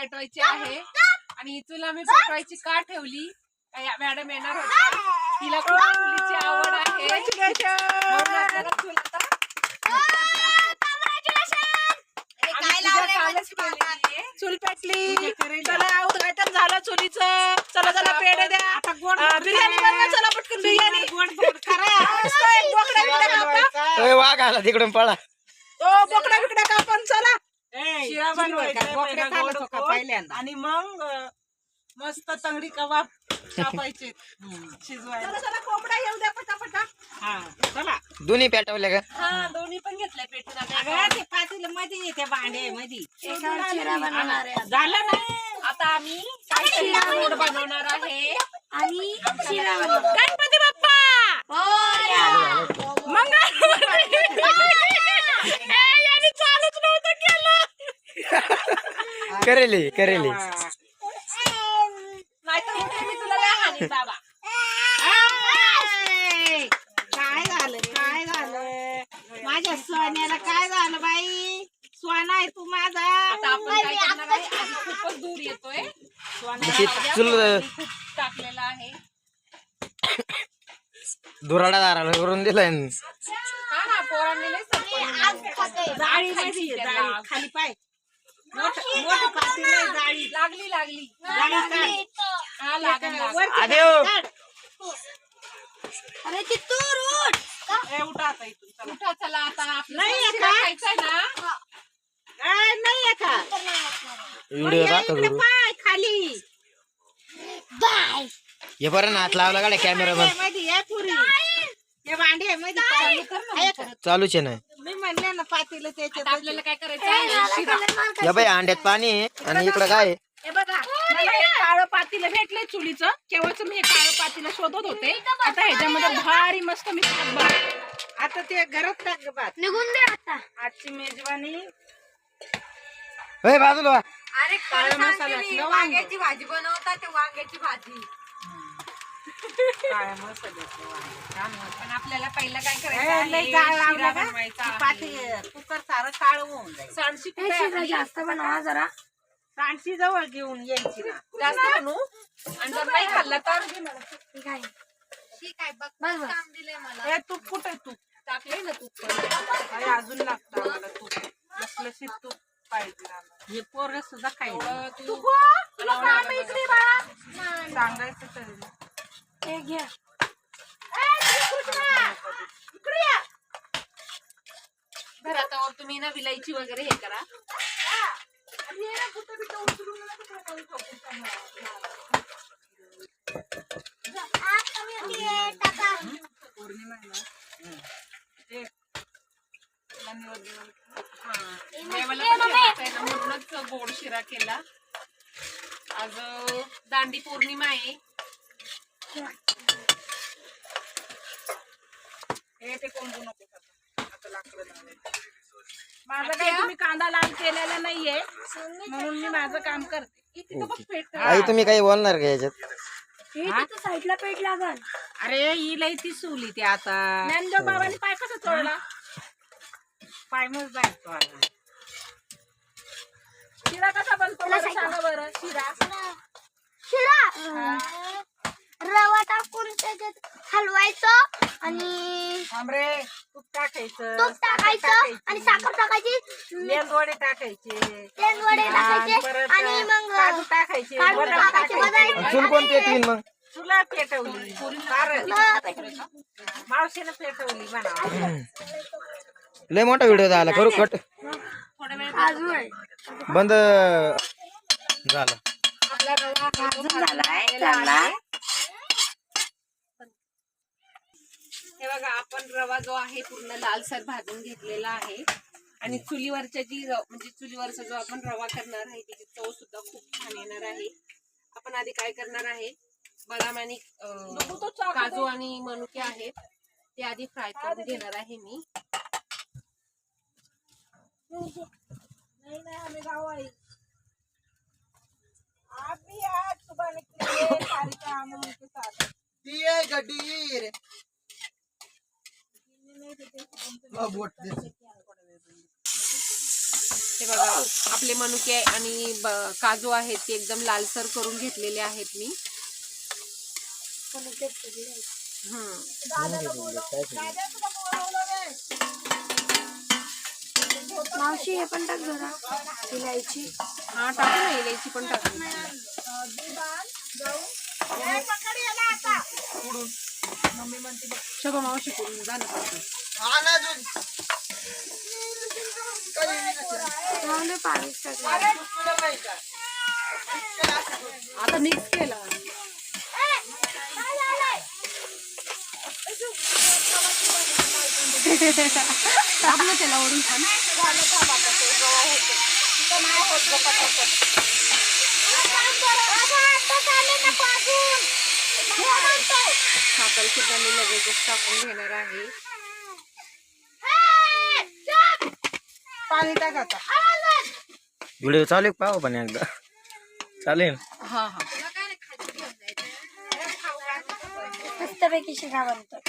पेटवायची आहे. आणि ही चूल आम्ही पेटवायची का ठेवली. मॅडम येणार होत्या. तिला चुलीची आवड आहे. म्हणून आपल्याला चूल आता आम्ही पूजा कालच केलेली आहे. चूल पेटली. चला उद्घाटन झालं चुलीचं. चला चला पेढे द्या. हा, बिर्याणी बनवा चला पटकन बिर्याणी. मस्त एक बोकडा बिकडा कापा. ओय, वाघ आला तिकडून पळा. ओ बोकडा बिकडा कापून चला. बनवायचा पहिल्यांदा. आणि मग अं, मस्त तंगडी कबाब कापायचे. शिजवायला कोंबडा येऊ द्या पटापटा हा. चला. दोन्ही पेटवले का? हा दोन्ही पण घेतलंय पेटून आम्ही. अगं ते पातेलं मध्ये येते भांडे मध्ये. झालं ना आता आम्ही काहीतरी गोड बनवणार आहे. आणि शिरा. गणपती बाप्पा! मंगळ यांनी चालूच नव्हतं केलं करेली करेली! काय झालं काय झालं? माझ्या सोन्याला काय झालं बाई? सोना आहे तू माझा. आता आपण काय करणार आहे? आधी खूपच दूर येतोय. ती चुल खूप टाकलेला आहे. धुराडा दाराला करून दिलाय हा हा पोरांनी लय संपवलं. जाळी मध्ये ये, जाळी खाली पाय मोठं मोठं पातेलं आहे, जाळी लागली लागली. हा. अरे ती तूर उठ ए, उठा आता इथून चला. उठा चला आता. आपल्याला नाही आहे शिरा का? खायचाय ना. काय नाही आहे का? व्हिडिओ या इकडे दाखव पाय खाली. बाय. हे बरं ना हात लावला गाड्या कॅमेरा हे मध्ये ये पुरी. हे भांडी आहे मध्ये? चालूच आहे ना. मी म्हणले ना पातेलं त्याच्यात आता आपल्याला काय करायचं या बाई अंड्यात पाणी आहे. आणि इकडं काय आहे? हे बघा मला हे काळं पातीला भेटलंय चुलीचं केव्हाच मी हे काळं पातीला शोधत होते आता ह्याच्यामध्ये भारी मस्त मी आता ते घरात टाक गं भात निघून दे आता आजची मेजवानी ओय, बाजूला वा. अरे मसाल्यात लवंग. वांग्याची भाजी बनवता ते वांग्याची भाजी काळ्या मसाल्याचं वांगे. छान मस्त. पण आपल्याला पहिलं काय करायचं ए, आहे? लय जाळ शिरा लावला का बनवायचा ती आहे. पाती कुकर सारं काळ होऊन जाईल सांडशी कुठे आहे शिरा आपली? जास्त बनवा जरा सांडशी जवळ घेऊन यायची ना. जास्त बनवू आणि जर नाही खाल्ला तर? हे काय बस बस ए तूप कुठे तूप? टाकले ना तू अरे अजून लागतं आम्हाला तूप. नसलं तूप पाहिजे आम्हाला. हे पोरं सुद्धा काही तू तुला काम इकडे बाळा. सांगायचं तरी. नाही. हे घ्या इकडे या. घरातावर तुम्ही ना विलायची वगैरे हे करा. पौर्णिमा आहे ना ते म्हणूनच गोड शिरा केला आज दांडी पौर्णिमा आहे हे ते कोंबू नको आता. लाकडं माझं काही तुम्ही कांदा लाल केलेला नाहीये. म्हणून मी माझं काम करते. आई तुम्ही काही बोलणार का याच्यात? तिथं साईडला पेट लागल. अरे ही लई ती सुली ते आता. ज्ञानदेव बाबांनी पाय कसा चोळला? पाय मग जायचो. शिरा कसा बनतो मला सांगा बरं. शिरा? शिरा? रवा टाकून त्याच्यात हलवायचं आणि थांब रे. तूप टाकायचं तूप टाकायचं आणि साखर टाकायची मेंदवडे टाकायचे तेलवडे टाकायचे परत आणि मग काजू टाकायचे काजू बदाम टाकायचे टाकायचे बदाम चूल कोण पेटवीन मग तुला पेटवली कारण मग पेटवली. मावशीनं पेटवली म्हणा लय मोठा व्हिडिओ झाला करू कट. बंद झालं अजून झालाय भाजलेला चांगला आहे. हे बघा आपण रवा जो आहे पूर्ण लालसर भाजून घेतलेला आहे. आणि चुलीवरच्या जी रव- म्हणजे चुलीवरचा जो आपण रवा करणार आहे त्याची चव सुद्धा खूप छान येणार आहे. आपण आधी काय करणार आहे बदाम आणि काजू आणि मनुके आहेत ते आधी फ्राय करून घेणार आहे मी. नहीं हे बघा आपले मनुके आणि काजू आहेत ते एकदम लालसर करून घेतलेले आहेत मी. मावशी हे पण टाक जरा. इलायची हा टाकू ना इलायची पण टाकू. सगळं मावशी करून जा आता मिक्स केला टाकलं त्याला ओढून छान साखर सुद्धा मी लगेचच टाकून घेणार आहे. पाणी टाक व्हिडिओ चालू पाहू पण एकदा? चालेल. हा हा. मस्तपैकी शिरा बनतो.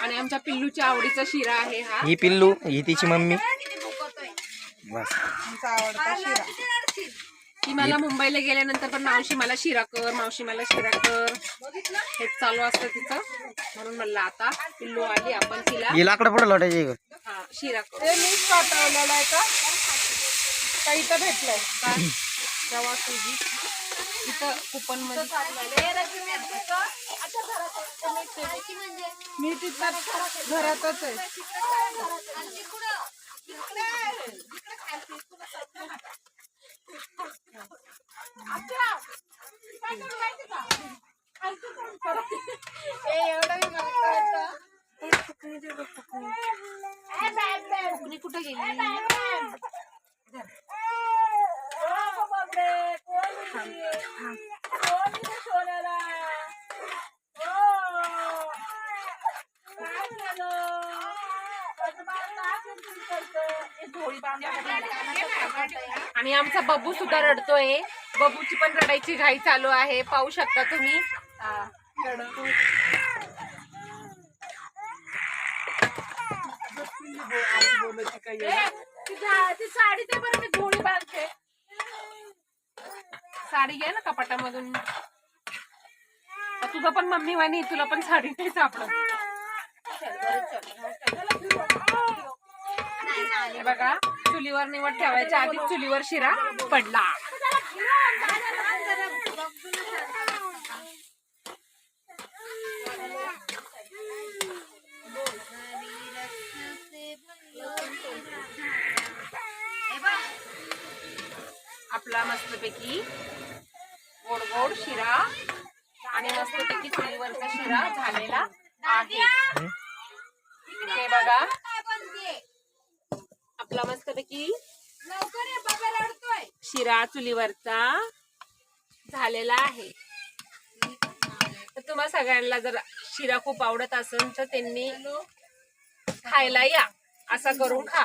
आणि आमच्या पिल्लूच्या आवडीचा शिरा आहे हा. ही पिल्लू ही तिची मम्मी. बस. आमचा आवडता शिरा. ती मला मुंबईला गेल्यानंतर पण मावशी मला शिरा कर मावशी मला शिरा कर. हेच चालू असतं तिचं. म्हणून म्हणलं आता पिल्लू आली आपण तिला ही लाकडं पुढे लोटायची का? हा शिरा कर हे मीच आहे का? का इथं भेटलंय? काय? रवा सुजी. इथं कुपनमध्ये मी तिथं घरातच आहे. फुकणी. आणि आमचा बब्बू सुद्धा रडतोय. बब्बूची पण रडायची घाई चालू आहे. पाहू शकता तुम्ही. साडी ते बरं मी धुळी बांधते साडी घे ना कपाटामधून. तुझं पण मम्मी वाणी तुला पण साडी नाही सापडत. बघा. चुलीवर निवड ठेवायच्या आधी चुलीवर शिरा पडला. आपला मस्तपैकी गोड गोड शिरा आणि मस्तपैकी चुलीवरचा शिरा झालेला आहे हे बघा मस्तपैकी शिरा चुलीवरचा झालेला आहे. तर तुम्हा सगळ्यांना जर शिरा खूप आवडत असेल तर त्यांनी खायला या. असा करून खा.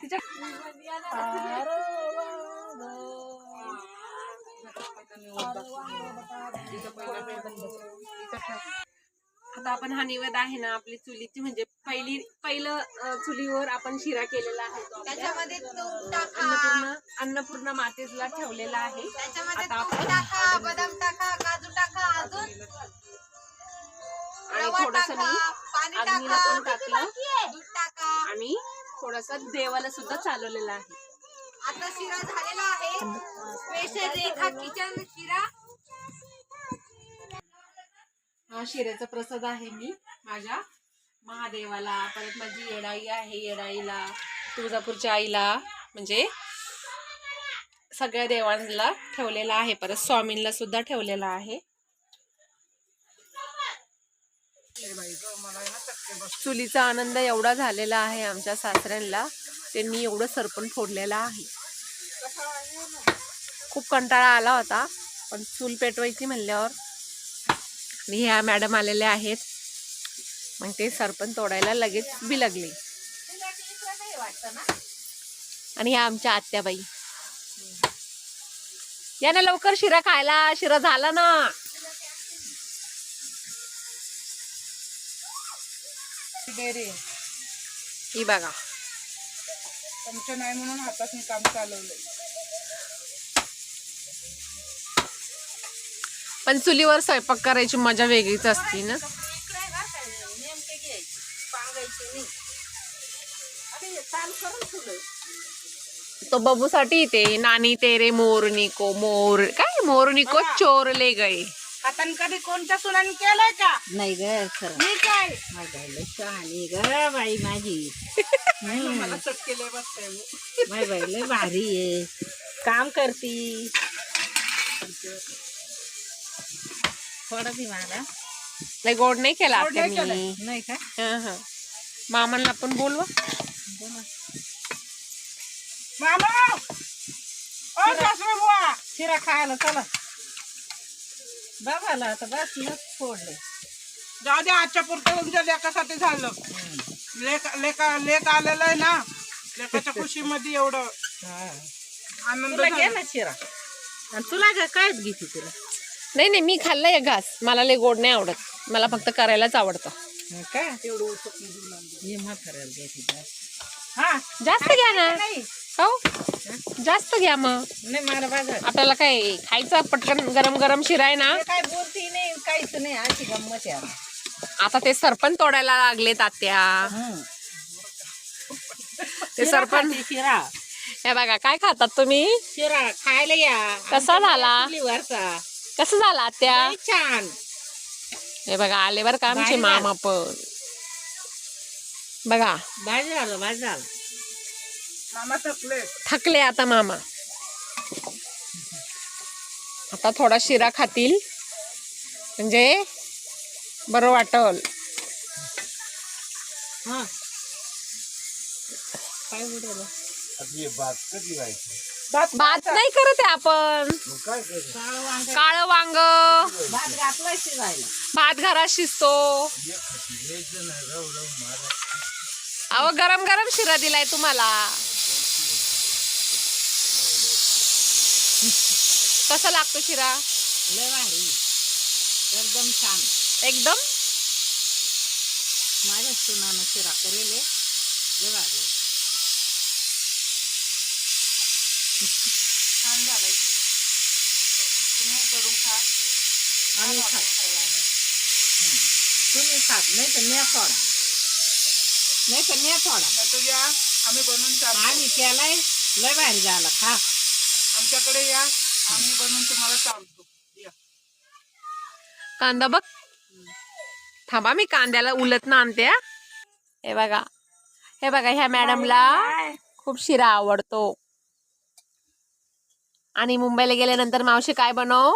तिच्या आता आपण हा निवेद आहे ना आपली चुलीची म्हणजे पहिली पहिलं अं, चुलीवर आपण शिरा केलेला आहे तो आपल्या. त्याच्यामध्ये तूप टाका अन्नपूर्णा अन्नपूर्णा मातेला ठेवलेला आहे. त्याच्यामध्ये आता तूप आपण टाका बदाम टाका काजू टाका अजून आणि रवा थोडस टाका मी पाणी अग्नीला पण टाका टाकलं. दूध टाका. आणि थोडस देवाला सुद्धा चालवलेलं आहे. आता शिरा झालेला आहे. स्पेशल रेखा किचन शिरा शिऱ्याचा प्रसाद आहे मी माझ्या महादेवाला. परत माझी येडाई आहे येडाईला तुळजापूरच्या आईला म्हणजे सगळ्या देवांना ठेवलेला आहे. परत स्वामींना सुद्धा ठेवलेला आहे. चुलीचा आनंद एवढा झालेला आहे आमच्या सासऱ्यांना त्यांनी एवढं सरपण फोडलेलं आहे. खूप कंटाळा आला होता पण चूल पेटवायची म्हणल्यावर आणि ह्या मॅडम आलेल्या आहेत. मग ते सरपण तोडायला लगेच बी लागले. आणि ह्या आमच्या आत्याबाई. या ना लवकर शिरा खायला शिरा झाला ना. ही बघा. चमचे नाही म्हणून हातात मी काम चालवलंय. पण चुलीवर स्वयंपाक करायची मजा वेगळीच असती ना. तो बबूसाठी ते नानी तेरे मोरनी को मोर. काय मोरनी को चोरले गए. हाताने कधी कोणत्या सुनाने केलंय का? नाही ग खरं. मी काय? माझी शहाणी ग बाई माझी. मला चटकेले बसते बाई बाई लय भारी आहे. काम करती. थोडं मला गोड नाही केला गोड आता नाही केलं. नाही का? हं, हं. मामांना पण बोलवा. मामा! ओ सासरे बुवा! शिरा खायला चला. बाबाला आता बस नच फोडले जाऊ दे आजच्या पुरतं तुमच्या लेखासाठी झालं. लेख लेखा लेख आलेलं आहे ना लेखाच्या खुशीमध्ये एवढं आनंद तुला घे झाला. ना शिरा. आणि तुला काय कायच घेते तुला? नाही नाही मी खाल्लाय घास. मला लय गोड नाही आवडत. मला फक्त करायलाच आवडतं. हं, काय तेवढं उचक ये म्हाताऱ्याला घ्यायची जास्त. हा. जास्त घ्या ना. नाही. हो? जास्त. घ्या मग. नाही मला बाजार. आपल्याला काय खायचं? पटकन गरम गरम शिराय ना. काय बोलती नाही काहीच नाही. अशी गंमत आहे आता. आता ते सरपण तोडायला लागले तात्या. ते शिरा सरपण खाते, शिरा. हे बघा काय खातात तुम्ही? शिरा खायला या. कसा झाला? चुलीवरचा कसं झाला आत्या? लई छान. हे बघा आले बरं का आमचे मामा पण. बघा. भाजी झालं भाजी झालं मामा थकले. थकले आता मामा. आता थोडा शिरा खातील. म्हणजे बरं वाटल. हा. काय बोलतो भात नाही करत आहे आपण. काळ वांग. भात घरात शिजतो. अहो गरम गरम शिरा दिलाय तुम्हाला. कसा लागतो शिरा? लय भारी. एकदम छान. एकदम? माझ्या सुनानं शिरा करेल हे. लय भारी छान झालाय शिरा. तुम्ही करून खा. आम्ही तुम्ही खात. नाही तर मी थोडा नाही तर मी थोडा नाही तर या. आम्ही बनवून चालतो. आम्ही केलाय. लय भारी झाला. खा. आमच्याकडे या. आम्ही बनवून तुम्हाला चालतो. या. कांदा बघ. थांबा मी कांद्याला उलत ना आणते हा. हे बघा. हे बघा ह्या मॅडमला खूप शिरा आवडतो. आणि मुंबईला गेल्यानंतर मावशी काय बनव?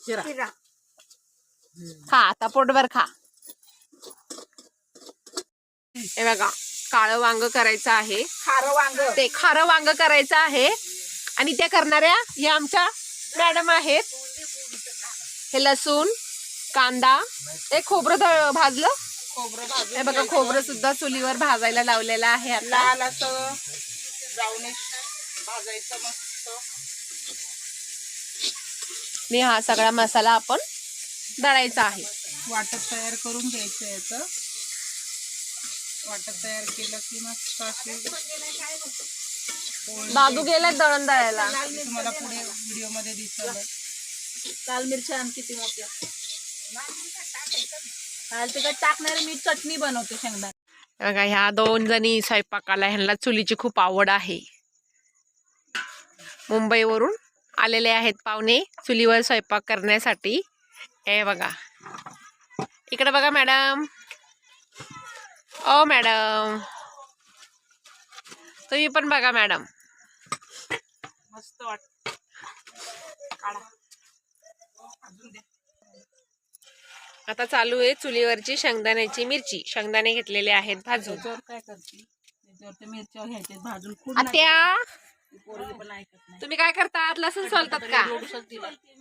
शिरा. खा आता पोटभर खा. हे बघा काळं वांग करायचं आहे. खारं वांग. ते खारं वांग करायचं आहे. आणि त्या करणाऱ्या या आमच्या मॅडम आहेत. हे लसूण कांदा हे खोबरं भाजलं. खोबरं हे बघा खोबरं सुद्धा चुलीवर भाजायला लावलेलं आहे आता. लाल असं ब्राउनिश भाजायचं मस्त. आणि हा सगळा मसाला आपण दळायचा आहे. वाटप तयार करून घ्यायचं याचं. वाटप तयार केलं की मस्त असे दादू गेलाय दळण दळायला. तुम्हाला पुढे व्हिडिओमध्ये दिसल लाल मिरच्या आणि किती मोठ्या. लाल तिखट टाकणारी मी चटणी बनवते शेंगदाणे. बघा ह्या दोन जणी स्वयंपाकाला ह्यांना चुलीची खूप आवड आहे. मुंबईवरून आलेले आहेत पाहुणे चुलीवर स्वयंपाक करण्यासाठी. हे बघा. इकडे बघा मॅडम. ओ मॅडम. तुम्ही पण बघा मॅडम. मस्त द्या आता चालू आहे चुलीवरची शेंगदाण्याची मिरची. शेंगदाणे घेतलेले आहेत भाजून. काय करते? मिरच्या भाजून खूप नाही. तुम्ही काय करतात लसूण सोलतात का.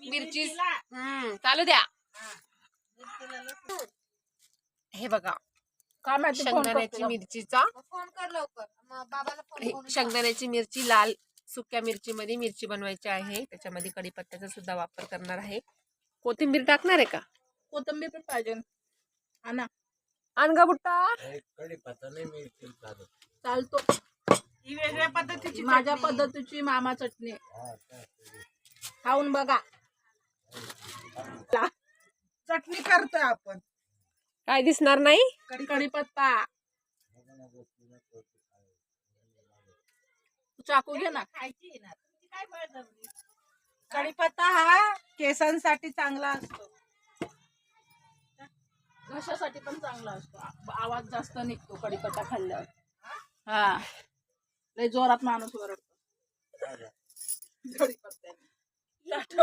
मिरची हम्म चालू द्या. हे. बघा. का माहिती फोन शेंगदाण्याची करतो. मिरचीचा. फोन कर लवकर. मग बाबाला फोन हे करून शेंगदाण्याची मिरची लाल सुक्या मिरची मध्ये मिरची बनवायची आहे. त्याच्यामध्ये कढीपत्त्याचा सुद्धा वापर करणार आहे. कोथिंबीर टाकणार आहे का? कोथिंबीर पण पाहिजे. आणा. अनगा बुट्टा. चालतो. ही वेगळ्या पद्धतीची माझ्या चटणी. पद्धतीची मामा चटणी. खाऊन बघा. चटणी करतोय आपण. काय दिसणार नाही? कढीपत्ता. चाकू घे ना. कढीपत्ता हा केसांसाठी चांगला असतो. घशासाठी पण चांगला असतो. आ- आवाज जास्त निघतो कढीपत्ता खाल्ल्यावर. हा. लय जोरात माणूस ओरडतो.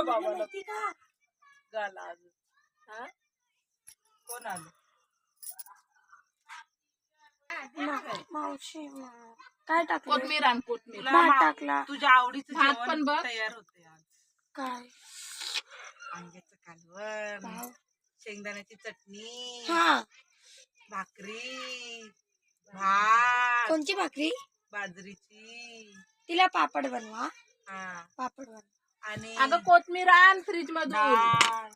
बाबाला. अजून. हा? कोण आलं? मावशी मा- काय टाकलं कोथमीर आण कोथमीर. भात टाकला. तुझ्या आवडीचं भात जेवण पण बघ. तयार होते आज. काय? वांग्याचं कालवण भाव. शेंगदाण्याची चटणी हा. भाकरी भात. कोणची भाकरी? बाजरीची. तिला पापड बनवा. हा. पापड बनवा. आणि अगं कोथमीर आण फ्रीज मधून डाळ.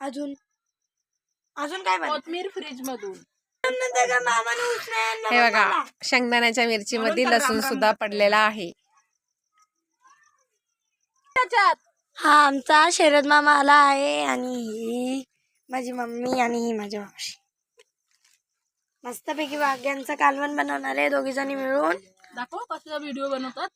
अजून? अजून काय बनवा? कोथमीर फ्रीज मधून नंतर का मामाने उचलायला हे बघा शेंगदाण्याच्या मिरची मध्ये लसूण सुद्धा पडलेला आहे. त्याच्यात. हा आमचा शरद मामा आला आहे आणि ही माझी मम्मी आणि ही माझी मावशी. मस्तपैकी वाग्यांचं कालवण बनवणार आहे दोघी जणी मिळून. दाखव कसला व्हिडिओ बनवतात.